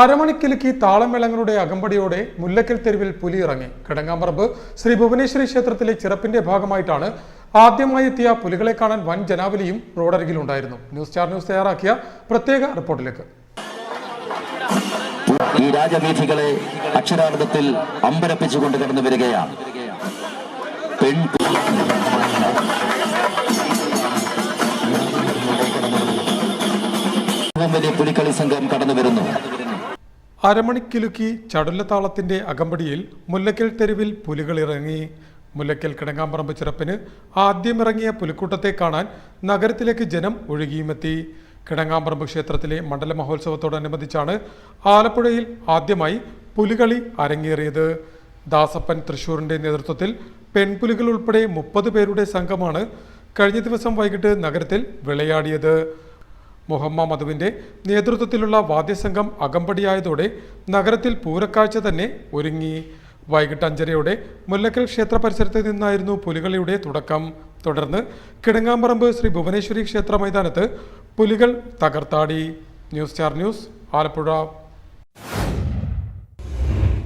അരമണിക്കിലുക്കി താളമേളങ്ങളുടെ അകമ്പടിയോടെ മുല്ലക്കൽ തെരുവിൽ പുലി ഇറങ്ങി കിടങ്ങാമ്പറമ്പ് ശ്രീ ഭുവനേശ്വരി ക്ഷേത്രത്തിലെ ചിറപ്പിന്റെ ഭാഗമായിട്ടാണ് ആദ്യമായി എത്തിയ പുലികളെ കാണാൻ വൻ ജനാവലിയും റോഡരികിലുണ്ടായിരുന്നു. ന്യൂസ് സ്റ്റാർ ന്യൂസ് തയ്യാറാക്കിയ പ്രത്യേക റിപ്പോർട്ടിലേക്ക്. ഈ രാജവീഥികളെ അക്ഷരാർത്ഥത്തിൽ അമ്പരപ്പിച്ചുകൊണ്ട് കടന്നു വരികയാണ്. വലിയ പുലിക്കളി സംഘം കടന്നു വരുന്നു. അരമണിക്കിലുക്കി ചടുലതാളത്തിന്റെ അകമ്പടിയിൽ മുല്ലക്കൽ തെരുവിൽ പുലികൾ ഇറങ്ങി മുല്ലക്കൽ കിടങ്ങാമ്പറമ്പ് ചിറപ്പിന് ആദ്യമിറങ്ങിയ പുലിക്കൂട്ടത്തെ കാണാൻ നഗരത്തിലേക്ക് ജനം ഒഴുകിയുമെത്തി. കിടങ്ങാമ്പറമ്പ് ക്ഷേത്രത്തിലെ മണ്ഡല മഹോത്സവത്തോടനുബന്ധിച്ചാണ് ആലപ്പുഴയിൽ ആദ്യമായി പുലികളി അരങ്ങേറിയത്. ദാസപ്പൻ തൃശൂരിന്റെ നേതൃത്വത്തിൽ പെൺപുലികൾ ഉൾപ്പെടെ മുപ്പത് പേരുടെ സംഘമാണ് കഴിഞ്ഞ ദിവസം വൈകിട്ട് നഗരത്തിൽ വിളയാടിയത്. മുഹമ്മ മധുവിന്റെ നേതൃത്വത്തിലുള്ള വാദ്യസംഘം അകമ്പടിയായതോടെ നഗരത്തിൽ പൂരക്കാഴ്ച തന്നെ ഒരുങ്ങി. വൈകിട്ട് അഞ്ചരയോടെ മുല്ലക്കൽ ക്ഷേത്ര പരിസരത്ത് നിന്നായിരുന്നു പുലികളിയുടെ തുടക്കം. തുടർന്ന് കിടങ്ങാമ്പറമ്പ് ശ്രീ ഭുവനേശ്വരി ക്ഷേത്ര മൈതാനത്ത് പുലികൾ തകർത്താടി. News star news Alappuzha.